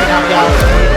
นะครับยาว